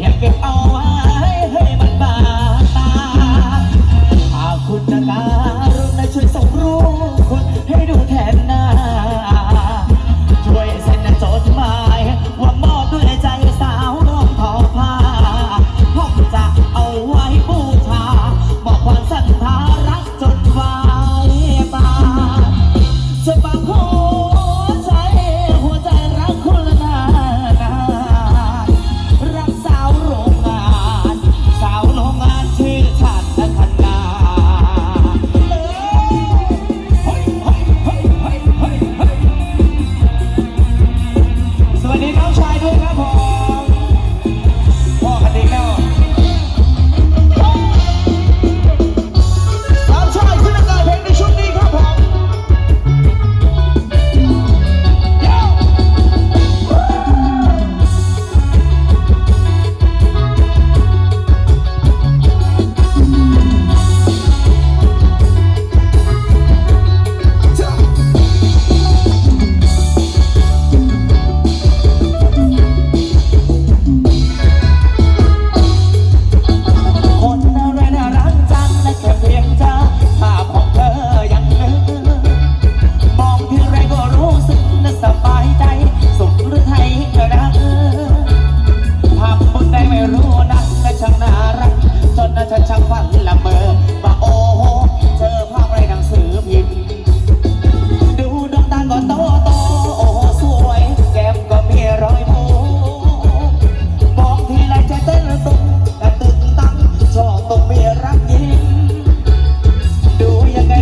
อยากเก็บเอาไว้ให้มันบาง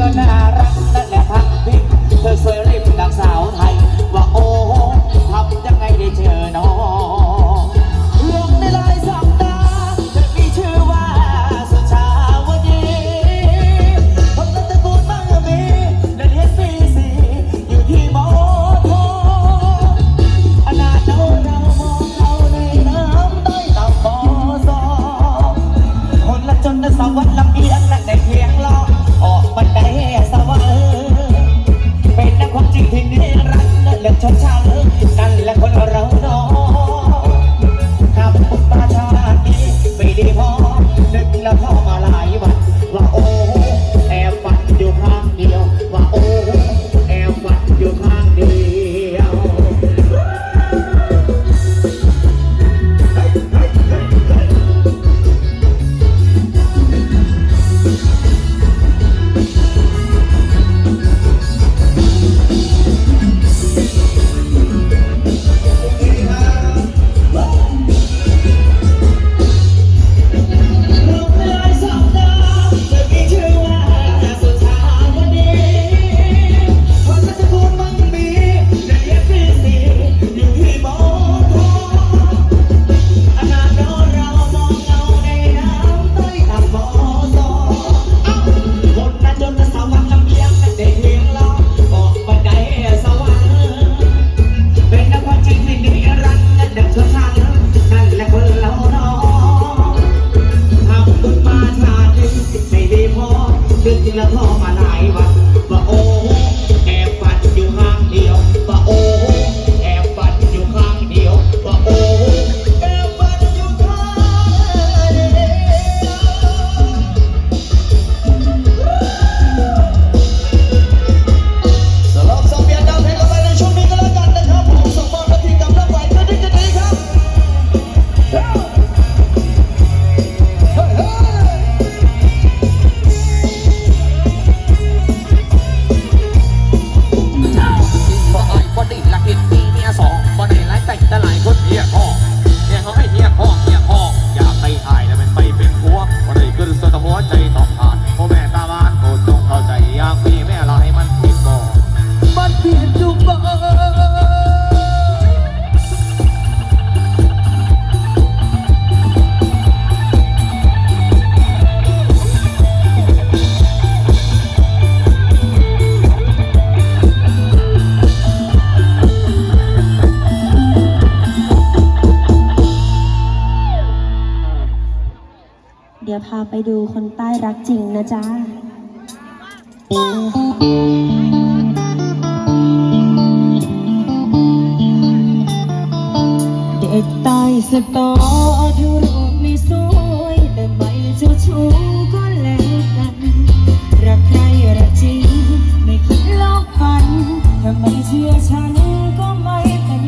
ก็น่ารักนั่นแหละพักพิงเธอสวย ไปดูคนใต้รักจริงนะจ๊ะเด็กใต้สตอถึงรูปไม่สวย แต่ไม่เจ้าชู้ก็แล้วกัน รักใครรักจริง ไม่คิดลอกกันถ้าไม่เชื่อฉันก็ไม่เป็น